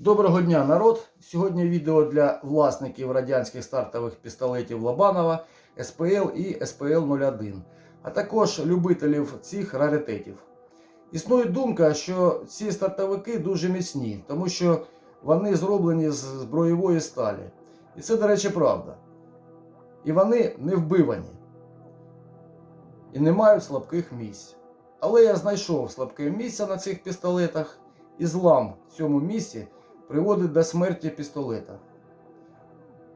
Доброго дня, народ! Сьогодні відео для власників радянських стартових пістолетів Лобанова СПЛ і СПЛ 01, а також любителів цих раритетів. Існує думка, що ці стартовики дуже міцні, тому що вони зроблені з зброєвої сталі. І це, до речі, правда. І вони не вбивані. І не мають слабких місць. Але я знайшов слабке місце на цих пістолетах, і злам в цьому місці приводить до смерті пістолета.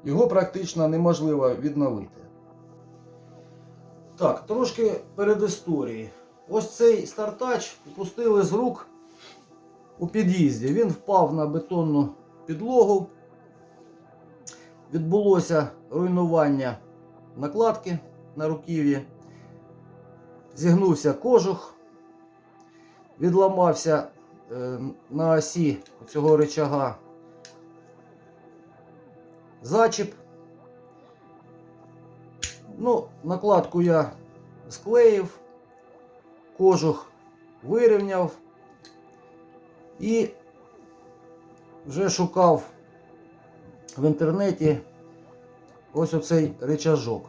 Його практично неможливо відновити. Так, трошки перед історії. Ось цей стартач пустили з рук у під'їзді. Він впав на бетонну підлогу. Відбулося руйнування накладки на руків'ї. Зігнувся кожух, відламався на осі цього рычага зачіп. Ну, накладку я склеїв, кожух вирівняв і вже шукав в інтернеті ось оцей рычажок.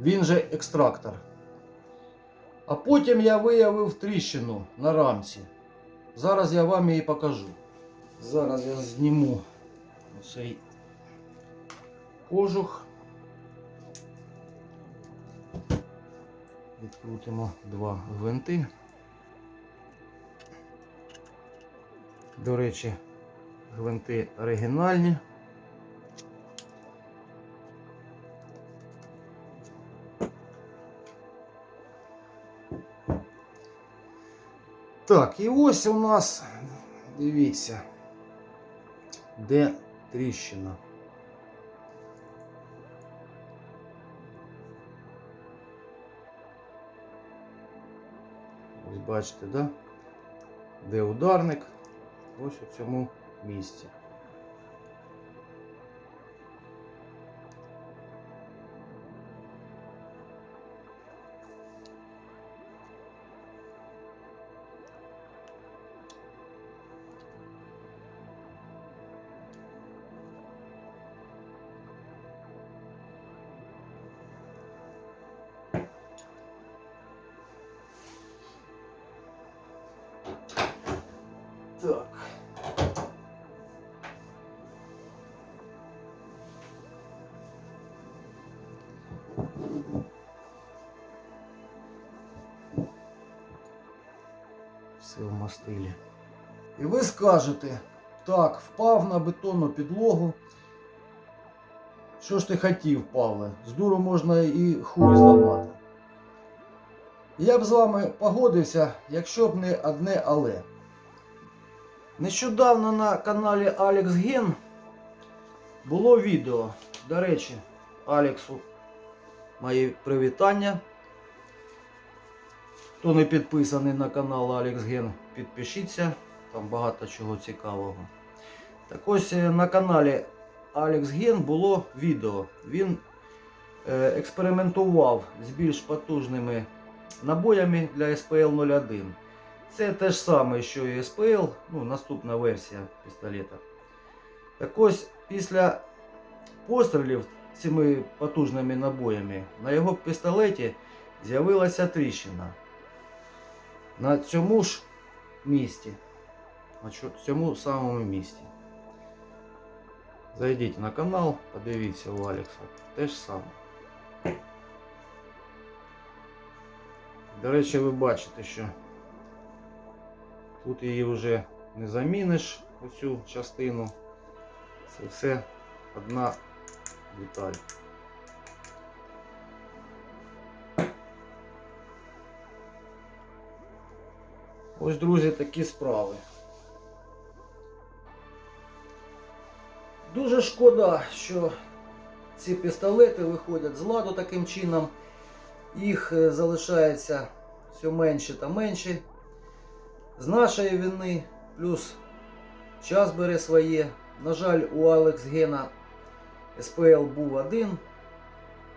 Він же екстрактор. А потім я виявив тріщину на рамці. Зараз я вам її покажу. Зараз я зніму цей кожух. Відкрутимо два гвинти. До речі, гвинти оригінальні. Так, і ось у нас, дивіться, де тріщина. Ось бачите, да? Де ударник? Ось у цьому місці. Все в мастилі. І ви скажете, так, впав на бетонну підлогу. Що ж ти хотів, Павле? З дуру можна і хуй зламати. Я б з вами погодився, якщо б не одне але. Нещодавно на каналі Alex Gen було відео. До речі, Алексу мої привітання. Хто не підписаний на канал Gen, підпишіться, там багато чого цікавого. Так ось е, на каналі Alex Gen було відео. Він е, експериментував з більш потужними набоями для СПЛ 01. Це те ж саме, що і СПЛ, ну, наступна версія пістолета. Так ось після пострілів цими потужними набоями на його пістолеті з'явилася тріщина. На цьому ж місці. На цьому самому місці. Зайдіть на канал, подивіться у Алекса. Те ж саме. До речі, ви бачите, що Тут її вже не заміниш, оцю частину. Це все одна деталь. Ось, друзі, такі справи. Дуже шкода, що ці пістолети виходять з ладу таким чином. Їх е, залишається все менше та менше з нашої вини, плюс час бере своє. На жаль, у Алекс Гена СПЛ був один.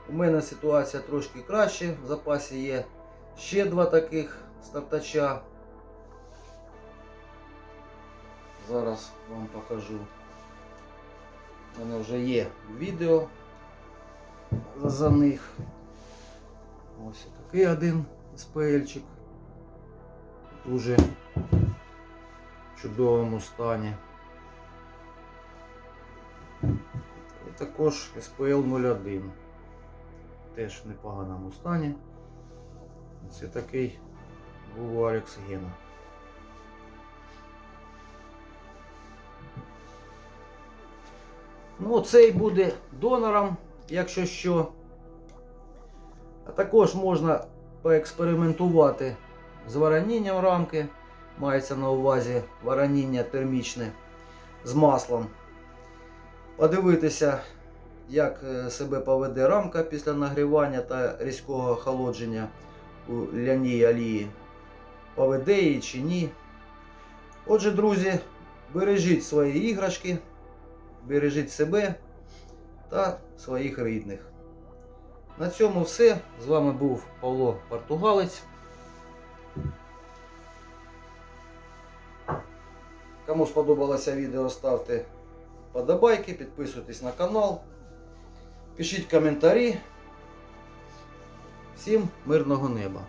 У мене ситуація трошки краще. В запасі є ще два таких стартача. Зараз вам покажу. У мене вже є відео за них. Ось такий один СПЛчик. Дуже чудовому стані. Також СПЛ 01. Теж в непоганому стані. Це такий був у Алекс Гена. Ну, цей буде донором, якщо що. А також можна поекспериментувати з воронінням рамки. Мається на увазі вороніння термічне з маслом. Подивитися, як е, себе поведе рамка після нагрівання та різкого охолодження у ляній олії. Поведе її чи ні. Отже, друзі, бережіть свої іграшки, бережіть себе та своїх рідних. На цьому все. З вами був Павло Португалець. Кому сподобалося відео, ставте подобайки, підписуйтесь на канал, пишіть коментарі. Всім мирного неба!